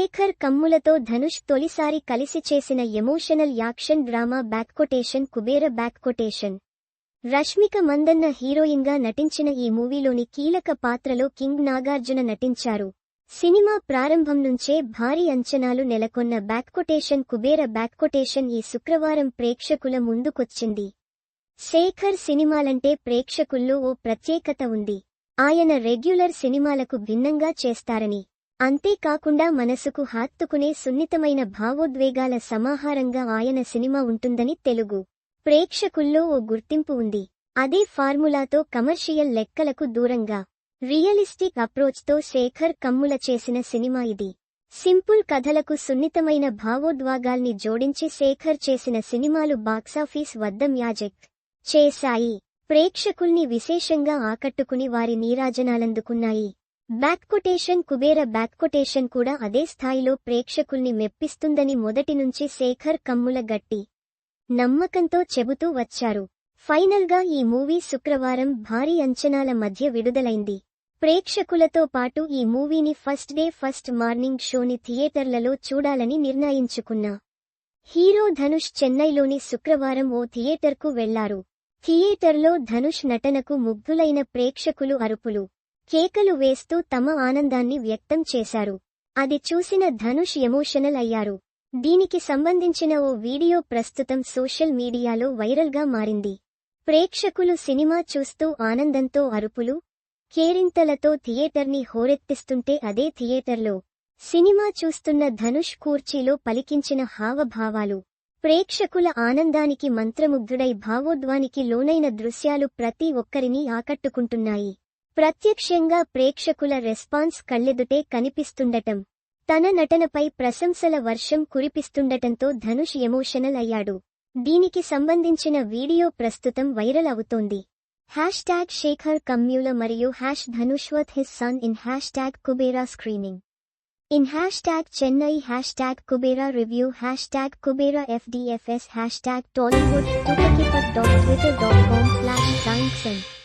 శేఖర్ కమ్ములతో ధనుష్ తొలిసారి కలిసి చేసిన emotional action drama back quotation Kubera back quotation Rashmika Mandanna హీరోయిన్గా నటించిన ఈ మూవీలోని కీలక పాత్రలో కింగ్ నాగార్జున నటించారు. సినిమా ప్రారంభం నుంచే భారీ అంచనాలు నెలకొన్న బ్యాక్కొటేషన్ కుబేర బ్యాక్కొటేషన్ ఈ శుక్రవారం ప్రేక్షకుల ముందుకొచ్చింది. శేఖర్ సినిమాలంటే ప్రేక్షకుల్లో ఓ ప్రత్యేకత ఉంది. ఆయన రెగ్యులర్ సినిమాలకు భిన్నంగా చేస్తారని. అంతేకాకుండా మనసుకు హత్తుకునే సున్నితమైన భావోద్వేగాల సమాహారంగా ఆయన సినిమా ఉంటుందని తెలుగు ప్రేక్షకుల్లో ఓ గుర్తింపు ఉంది. అదే ఫార్ములాతో కమర్షియల్ లెక్కలకు దూరంగా రియలిస్టిక్ అప్రోచ్తో శేఖర్ కమ్ముల చేసిన సినిమా ఇది. సింపుల్ కథలకు సున్నితమైన భావోద్వేగాల్ని జోడించి శేఖర్ చేసిన సినిమాలు బాక్సాఫీస్ వద్ద మ్యాజిక్ చేశాయి. ప్రేక్షకుల్ని విశేషంగా ఆకట్టుకుని వారి నీరాజనాలందుకున్నాయి. బ్యాక్కొటేషన్ కుబేర బ్యాక్కొటేషన్ కూడా అదే స్థాయిలో ప్రేక్షకుల్ని మెప్పిస్తుందని మొదటి నుంచి శేఖర్ కమ్ముల గట్టి నమ్మకంతో చెబుతూ వచ్చారు. ఫైనల్గా ఈ మూవీ శుక్రవారం భారీ అంచనాల మధ్య విడుదలైంది. ప్రేక్షకులతో పాటు ఈ మూవీని ఫస్ట్ డే ఫస్ట్ మార్నింగ్ షోని థియేటర్లలో చూడాలని నిర్ణయించుకున్నా హీరో ధనుష్ చెన్నైలోని శుక్రవారం ఓ థియేటర్కు వెళ్ళారు. థియేటర్లో ధనుష్ నటనకు ముగ్ధులైన ప్రేక్షకులు అరుపులు. కేకలు వేస్తూ తమ ఆనందాన్ని వ్యక్తం చేశారు. అది చూసిన ధనుష్ ఎమోషనల్ అయ్యారు. దీనికి సంబంధించిన ఓ వీడియో ప్రస్తుతం సోషల్ మీడియాలో వైరల్గా మారింది. ప్రేక్షకులు సినిమా చూస్తూ ఆనందంతో అరుపులు కేరింతలతో థియేటర్ని హోరెత్తిస్తుంటే అదే థియేటర్లో సినిమా చూస్తున్న ధనుష్ కూర్చీలో పలికించిన హావభావాలు. ప్రేక్షకుల ఆనందానికి మంత్రముగ్ధుడై భావోద్వానికి లోనైన దృశ్యాలు ప్రతి ఒక్కరినీ ఆకట్టుకుంటున్నాయి. ప్రత్యక్షంగా ప్రేక్షకుల రెస్పాన్స్ కళ్ళెదుటే కనిపిస్తుండటం. తన నటనపై ప్రశంసల వర్షం కురిపిస్తుండటంతో ధనుష్ ఎమోషనల్ అయ్యాడు. దీనికి సంబంధించిన వీడియో ప్రస్తుతం వైరల్ అవుతోంది. హ్యాష్ ట్యాగ్ శేఖర్ కమ్యూల మరియు hash ధనుష్వత్ his son in hash tag Kubera screening. In hash tag Chennai hash tag Kubera review hash tag Kubera FDFS hash tag Tollywood dot Twitter dot com slash